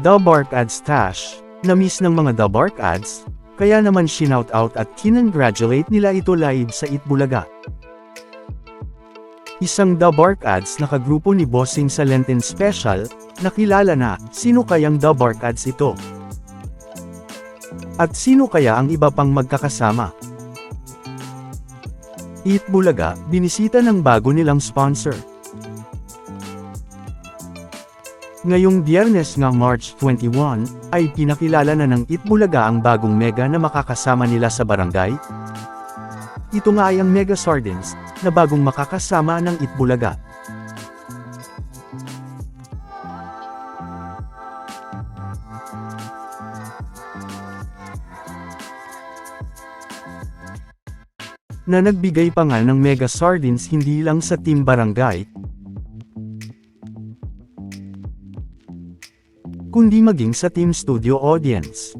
The Bark Ads Tash, na-miss ng mga The Bark Ads, kaya naman shinout out at kinongratulate nila ito live sa Itbulaga. Isang The Bark Ads na kagrupo ni Bossing sa Lenten Special, nakilala na, sino kayang The Bark Ads ito? At sino kaya ang iba pang magkakasama? Itbulaga, binisita ng bago nilang sponsor. Ngayong biyernes nga March 21, ay pinakilala na ng Itbulaga ang bagong mega na makakasama nila sa barangay. Ito nga ay ang Mega Sardines, na bagong makakasama ng Itbulaga. Na nagbigay pa nga ng Mega Sardines hindi lang sa Team Barangay, kundi maging sa Team Studio audience.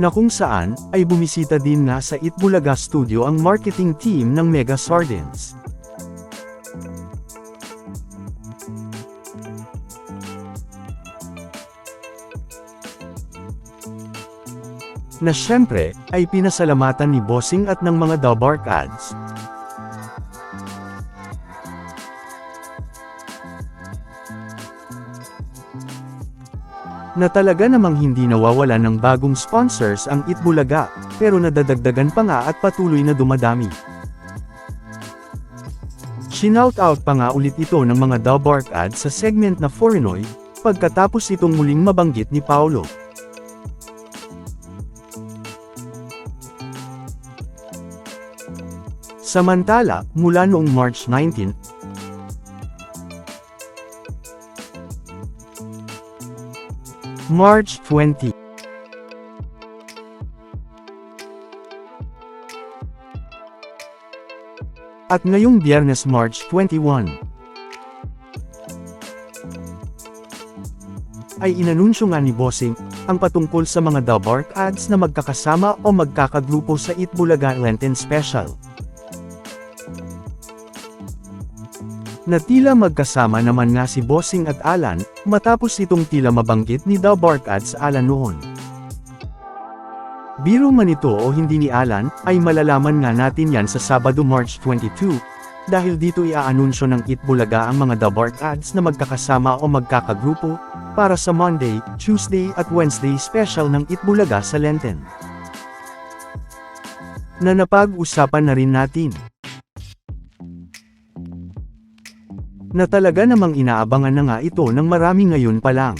Na kung saan, ay bumisita din nga sa Itbulaga Studio ang marketing team ng Mega Sardines. Na syempre, ay pinasalamatan ni Bossing at ng mga Dabark ads. Na talaga namang hindi nawawala ng bagong sponsors ang Itbulaga, pero nadadagdagan pa nga at patuloy na dumadami. Shinout out pa nga ulit ito ng mga Dabark ads sa segment na Forinoy, pagkatapos itong muling mabanggit ni Paolo. Samantala, mula noong March 19, March 20. At ngayong biyernes March 21. Ay inanunsyo nga ni Bossing, ang patungkol sa mga The Bark ads na magkakasama o magkakagrupo sa Itbulaga Lenten Special. Na tila magkasama naman nga si Bossing at Alan, matapos itong tila mabanggit ni The Bark Ads Alan noon. Biro man ito o hindi ni Alan, ay malalaman nga natin yan sa Sabado March 22, dahil dito iaanunsyo ng Itbulaga ang mga The Bark Ads na magkakasama o magkakagrupo, para sa Monday, Tuesday at Wednesday special ng Itbulaga sa Lenten. Na napag-usapan na rin natin. Na talaga namang inaabangan na nga ito ng marami ngayon pa lang.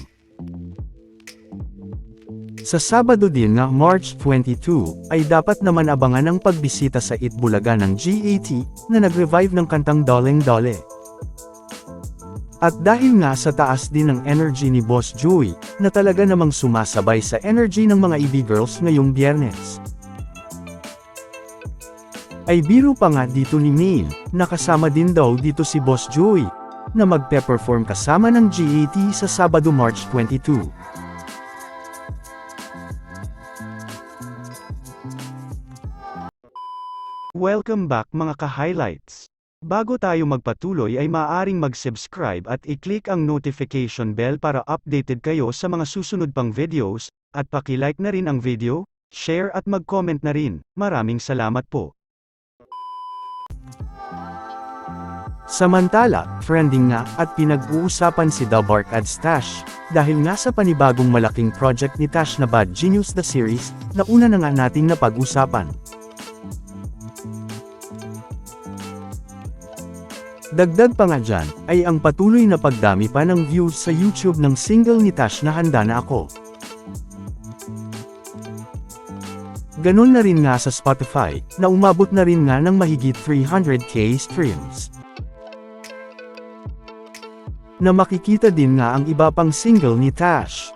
Sa Sabado din nga March 22, ay dapat naman abangan ang pagbisita sa Itbulaga ng GAT, na nag-revive ng kantang Doleng Dole. At dahil nga sa taas din ng energy ni Boss Joey, na talaga namang sumasabay sa energy ng mga EB girls ngayong biyernes. Ay biro pa nga dito ni Mail, nakasama din daw dito si Boss Joey, na magpe-perform kasama ng GAT sa Sabado March 22. Welcome back mga ka-highlights. Bago tayo magpatuloy ay maaaring mag-subscribe at i-click ang notification bell para updated kayo sa mga susunod pang videos, at paki-like na rin ang video, share at mag-comment na rin. Maraming salamat po. Samantala, trending nga at pinag-uusapan si The Bark Ads Tash, dahil nga sa panibagong malaking project ni Tash na Bad Genius The Series, na una na nga nating napag-usapan. Dagdag pa nga dyan, ay ang patuloy na pagdami pa ng views sa YouTube ng single ni Tash na Handa na Ako. Ganon na rin nga sa Spotify, na umabot na rin nga ng mahigit 300k streams na makikita din nga ang iba pang single ni Tash.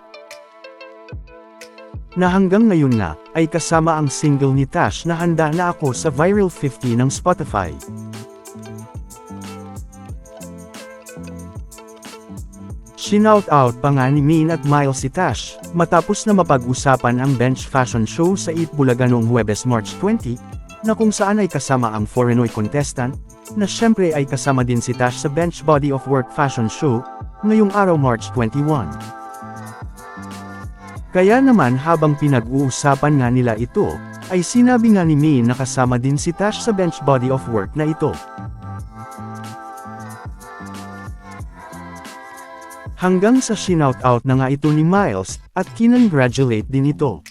Na hanggang ngayon nga, ay kasama ang single ni Tash na handa na ako sa Viral 50 ng Spotify. Shinout out pa nga ni Min at Miles si Tash, matapos na mapag-usapan ang bench fashion show sa Itbulaga noong Huwebes March 20, na kung saan ay kasama ang Forenoy contestant, na syempre ay kasama din si Tash sa Bench Body of Work Fashion Show, ngayong araw March 21. Kaya naman habang pinag-uusapan nga nila ito, ay sinabi nga ni May na kasama din si Tash sa Bench Body of Work na ito. Hanggang sa shinout-out na nga ito ni Miles, at kinongratulate din ito.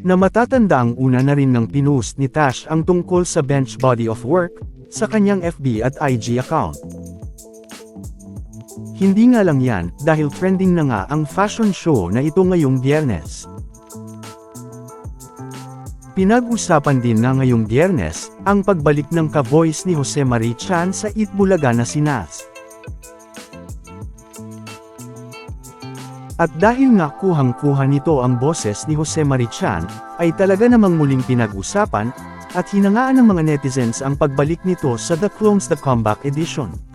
Na matatanda ang una na rin ng pinost ni Tash ang tungkol sa bench body of work, sa kanyang FB at IG account. Hindi nga lang yan, dahil trending na nga ang fashion show na ito ngayong biyernes. Pinag-usapan din na ngayong biyernes, ang pagbalik ng ka-voice ni Jose Marie Chan sa Itbulaga na si At dahil nga kuhang-kuha nito ang boses ni Jose Marie Chan, ay talaga namang muling pinag-usapan, at hinangaan ng mga netizens ang pagbalik nito sa The Clones The Comeback Edition.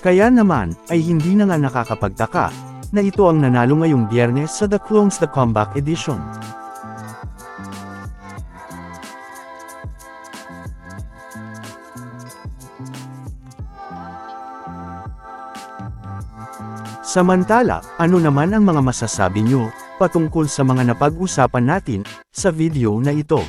Kaya naman, ay hindi na nga nakakapagtaka, na ito ang nanalo ngayong biyernes sa The Clones The Comeback Edition. Samantala, ano naman ang mga masasabi nyo, patungkol sa mga napag-usapan natin, sa video na ito?